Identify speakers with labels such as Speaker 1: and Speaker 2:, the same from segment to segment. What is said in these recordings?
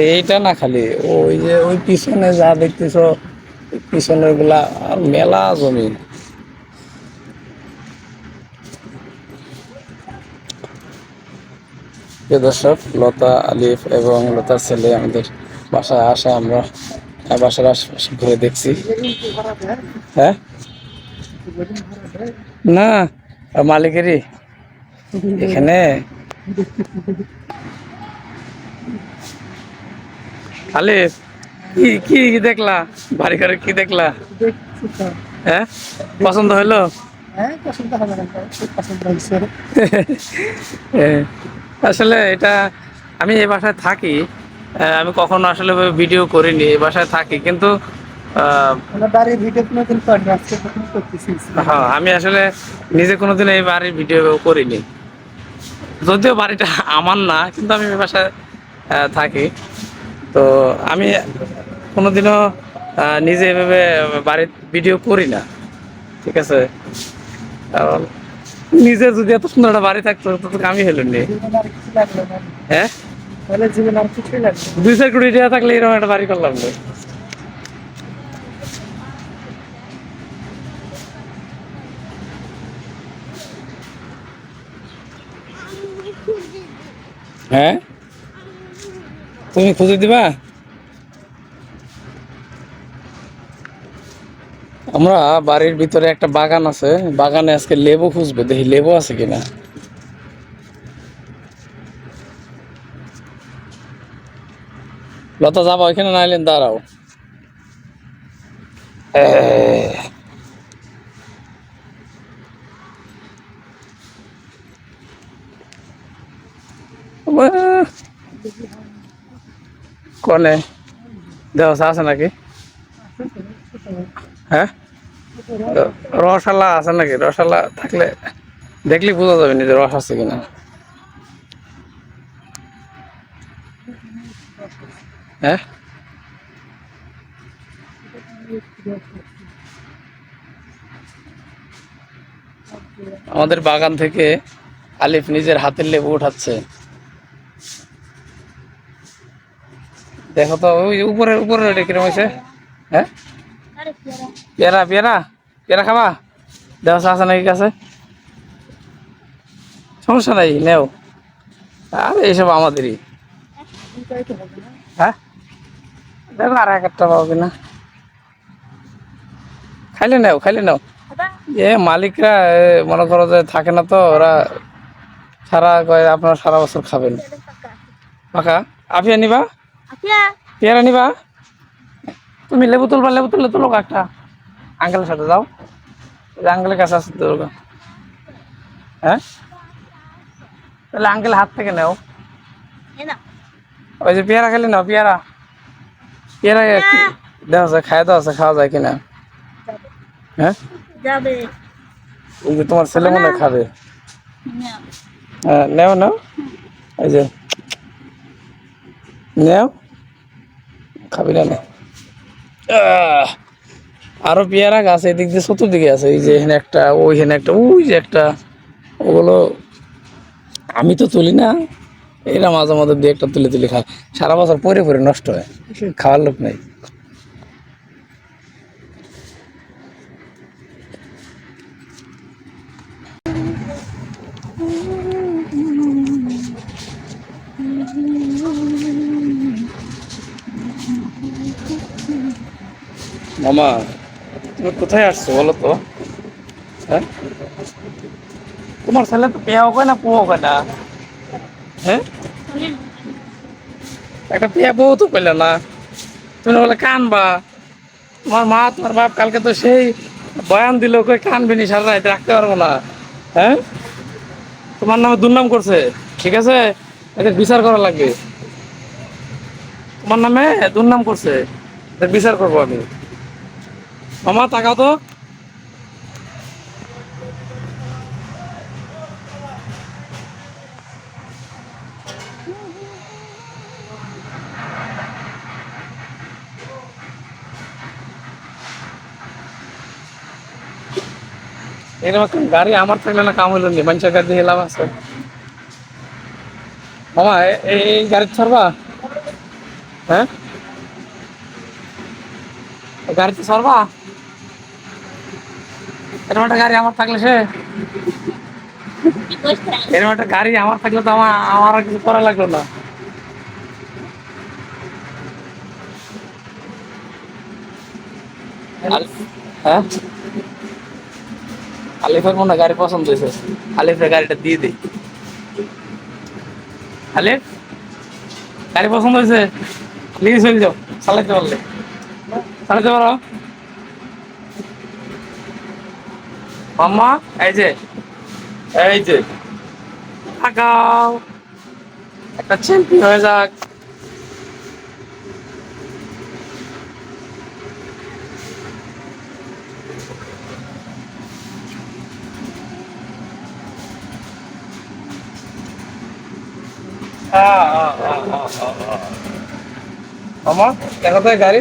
Speaker 1: এইটা না খালি, ওই যে ওই পিছনে যা দেখতেছ পিছনেরগুলা আর মেলা জমি। দর্শক, লতা, আলিফ এবং লতার ছেলে আমাদের বাসায় আসা, আমরা বাসার আশপাশে ঘুরে দেখছি। হ্যাঁ? না, মালিকেরই। এখানে? আলিফ কি কি দেখলা? বাড়ি ঘরে কি দেখলা? হ্যাঁ? পছন্দ হইল?
Speaker 2: হ্যাঁ
Speaker 1: আসলে এটা আমি এই বাসায় থাকি। আমি কখনো আসলে ভিডিও করিনি এই বাসায় থাকি। কিন্তু হ্যাঁ আমি আসলে নিজে কোনোদিন এই বাড়ির ভিডিও করিনি। যদিও বাড়িটা আমার না কিন্তু আমি এই বাসায় থাকি। তো আমি কোনোদিনও নিজে এভাবে বাড়ির ভিডিও করি না। ঠিক আছে? কারণ নিজে যদি এত সুন্দর একটা বাড়ি থাকতো তো আমি হলো নি হ্যাঁ। দুই চার কোটি টাকা থাকলে এরকম একটা বাড়ি করলাম না। হ্যাঁ? তুমি খুঁজে দিবা? আমরা বাড়ির ভিতরে একটা বাগান আছে। বাগানে আজকে লেবু খুঁজবো। দেখি লেবু আছে কিনা। লতা যাবা ওইখানে নাইলেন দাঁড়াও। উহ, কনে? দেওয়া আছে নাকি? হ্যাঁ? রসালা আছে নাকি? রসালা থাকলে দেখলে বোঝা যাবে না যে রস আছে কিনা। হ্যাঁ? আমাদের বাগান থেকে আলিফ নিজের হাতের লেবু উঠাচ্ছে। দেখো তো, ওই উপরে উপরে ওইটা কিরম হয়েছে? হ্যাঁ? পেয়ারা পেয়ারা পেয়ারা খাবা? দেওয়া আছে নাকি কাছে? সমস্যা নাই, নেও। আর এইসব আমাদেরই। হ্যাঁ? দেখো, আর এক একটা পাবো কিনা। খাইলে নাও খাইলে নাও। এ মালিকরা মনে করো যে থাকে না তো, ওরা সারা কয়, আপনারা সারা বছর খাবেন। পাকা? আফিয়া নিবা পেয়ারা নিবা? তুমি লেবু তুলবা লেবু তুললে তুলো একটা। আঙ্কেলের সাথে যাও। ওই আঙ্কেলের কাছে আছে তো হ্যাঁ? তাহলে আঙ্কেল হাত থেকে নেও। ওই যে পেয়ারা খেলে নাও পেয়ারা। পেয়ারা দেওয়া যায় খাওয়া দাওয়া আছে খাওয়া যায় কিনা? হ্যাঁ?
Speaker 3: যাবে।
Speaker 1: ওই যে তোমার ছেলে মনে খাবে। হ্যাঁ নেও নাও এই যে। নেও। খাবি না। আরও পেয়ারা গাছ এদিক দিয়ে চতুর্দিকে আছে, এই যে এখানে একটা, ওইখানে একটা, ওই যে একটা, ওগুলো আমি তো তুলি না, এরা মাঝে মাঝে দিয়ে একটা তুলে তুলে খায়। সারা বছর পরে পরে নষ্ট হয়, খাওয়ার লোক নেই। মামা, তুমি কোথায় আসছো বলো তো? হ্যাঁ? তোমার ছেলে তো পেয়াও কয় না পুয়াও কয় না? হ্যাঁ? একটা পেয়া বউ তো পেলে না। তুমি বলে কানবা। তোমার মা, তোমার বাপ কালকে তো সেই বয়ান দিল কই কানবিনি সারা রাত রাখতে পারব না। হ্যাঁ? তোমার নামে দুর্নাম করছে, ঠিক আছে? এদের বিচার করা লাগবে। তোমার নামে দুর্নাম করছে বিচার করব আমি। মামা, তাকাও তো। এরকম একটা গাড়ি আমার থাকলে না কাম হইল নি, মানুষের গাড়ি দিয়ে লাভ আছে। মামা, এ- এই গাড়ি ছাড়বা হ্যাঁ গাড়িতে চলবা একটা গাড়ি আমার থাকলে সে? একটা গাড়ি আমার থাকলে তো আমার আমার কিছু করা লাগল না। হ্যাঁ? আলিফের মনে গাড়ি পছন্দ হয়েছে। আলিফের গাড়িটা দিয়ে দিই। আলিফ? গাড়ি পছন্দ হয়েছে? লিখে চলে যাও চালাইতে পারলে। চালাইতে পারো? মাম্মা এই যে এই যে আগাও। একটা চ্যাম্পিয়ন হয়ে যাক। মামা দেখো এই গাড়ি।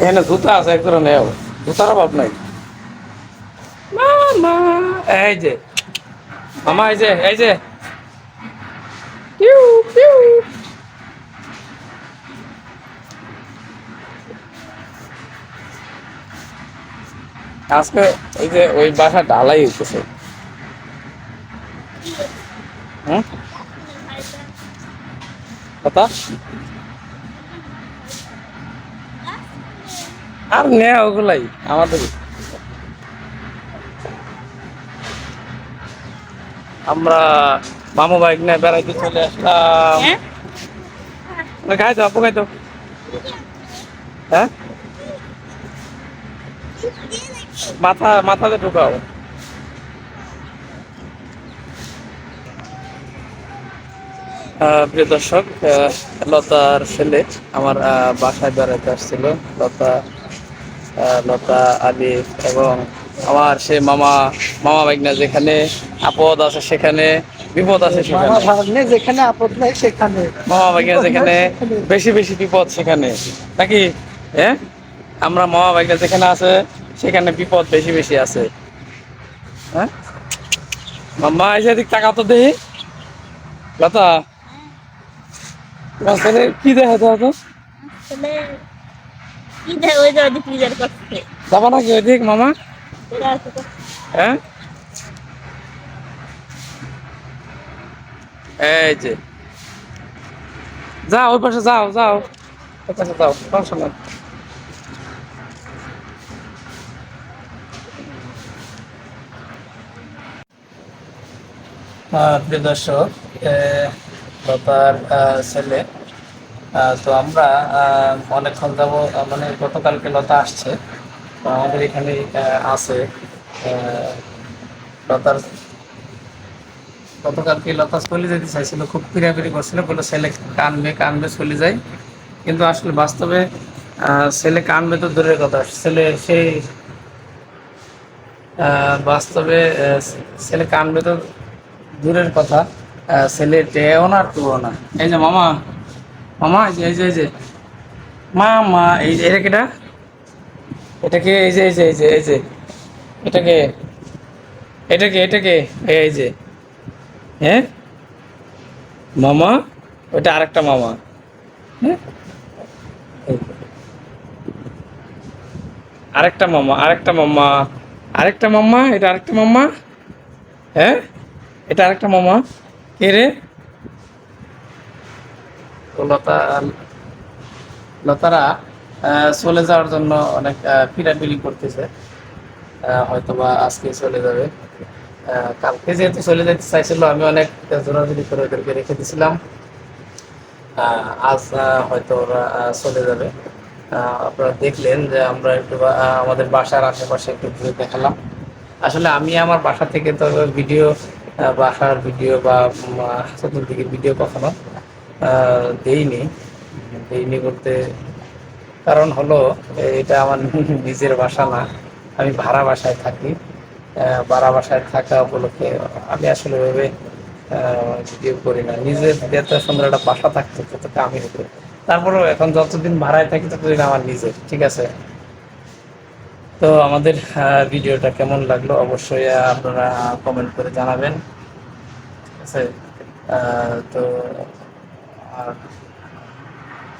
Speaker 1: এখানে জুতা আছে, এক ধরনের নেও জুতার অভাব নাই। মামা, এই যে, মামা, এই যে এই যে। আজকে ওই যে ওই বাসা ঢালাই হইতেছে। হুম? কথা? আর নে ওগুলাই আমাদের। আমরা মামু বাইক নিয়ে বেড়াইতে চলে আসলাম। তো আপু গাই তো হ্যাঁ? মাথা মাথাতে ঢুকাও। প্রিয় দর্শক লতার ছেলে আমার আহ, বাসায় বেড়াতে আসছিল। লতা লতা আলিফ এবং আমার সে মামা মামা বাইকনা যেখানে আপদ আছে সেখানে বিপদ আছে
Speaker 2: মামা
Speaker 1: সেখানে
Speaker 2: যেখানে আপদ নাই সেখানে।
Speaker 1: মামা বাইকনা যেখানে বেশি বেশি বিপদ সেখানে। নাকি? হ্যাঁ? আমরা মামা বাইকনা যেখানে আছে সেখানে বিপদ বেশি বেশি আছে। হ্যাঁ? মাম্মা এসে দিক টাকা তো দেহি লতা কি দেখা তো? যাবা নাকি ওইদিক মামা? হ্যাঁ? এই যে। যাও ওই পাশে যাও যাও। ওই পাশে যাও সমস্যা নাই। প্রিয় দর্শক আহ, ছেলে তো আমরা অনেকক্ষণ যাব মানে গতকালকে লতা আসছে। তো আমাদের এখানে আছে লতার গতকালকে লতা চলে যেতে চাইছিল, খুব পিড়াপিড়ি করছিল বলে ছেলে কানবে কানবে, চলে যায় কিন্তু আসলে বাস্তবে ছেলে কানবে তো দূরের কথা। ছেলে সেই বাস্তবে ছেলে কানবে তো দূরের কথা। ছেলে টেও না টুও না। এই যে মামা মামা, এই যে এই যে এই যে। মামা, এই যে, এটা কেটা? এটাকে এই যে এই যে এই যে এই যে। এটাকে এটাকে এটাকে এই যে। হ্যাঁ মামা? ওটা আরেকটা মামা। হ্যাঁ। আরেকটা মামা আরেকটা মামা। আরেকটা মামা? এটা আরেকটা মামা? হ্যাঁ এটা আরেকটা মামা? কে রে? তো লতা লতারা চলে যাওয়ার জন্য অনেক পিড়াপিড়ি করতেছে। আহ, হয়তোবা আজকে চলে যাবে। কালকে যেহেতু চলে যেতে চাইছিল আমি অনেক জোরাজুরি করে ওদেরকে রেখে দিয়েছিলাম আজ হয়তো ওরা চলে যাবে। আপনারা দেখলেন যে আমরা একটু বা- আমাদের বাসার আশেপাশে একটু ঘুরে দেখালাম। আসলে আমি আমার বাসা থেকে তো ভিডিও বাসার ভিডিও বা চতুর্দিকে ভিডিও কখনো দেইনি। দেইনি বলতে কারণ হলো, এটা আমার নিজের বাসা না। আমি ভাড়া বাসায় থাকি। ভাড়া বাসায় থাকা উপলক্ষে আমি আসলে ভেবে ভিডিও করি না। নিজের এত সুন্দর একটা বাসা থাকতো ততটা আমি হতো তারপরেও এখন যতদিন ভাড়ায় থাকি, ততদিন আমার নিজের, ঠিক আছে? তো আমাদের ভিডিওটা কেমন লাগল অবশ্যই আপনারা কমেন্ট করে জানাবেন। ঠিক আছে? তো আর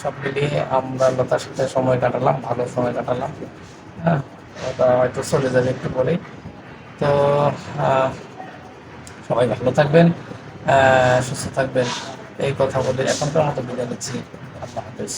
Speaker 1: সব মিলিয়ে আমরা লতার সাথে সময় কাটালাম, ভালো সময় কাটালাম। হ্যাঁ ওটা হয়তো চলে যাবে একটু পরেই। তো সবাই ভালো থাকবেন সুস্থ থাকবেন। এই কথা বলে এখন তো আমাদের বিদায় নিচ্ছি। আল্লাহ হাফেজ।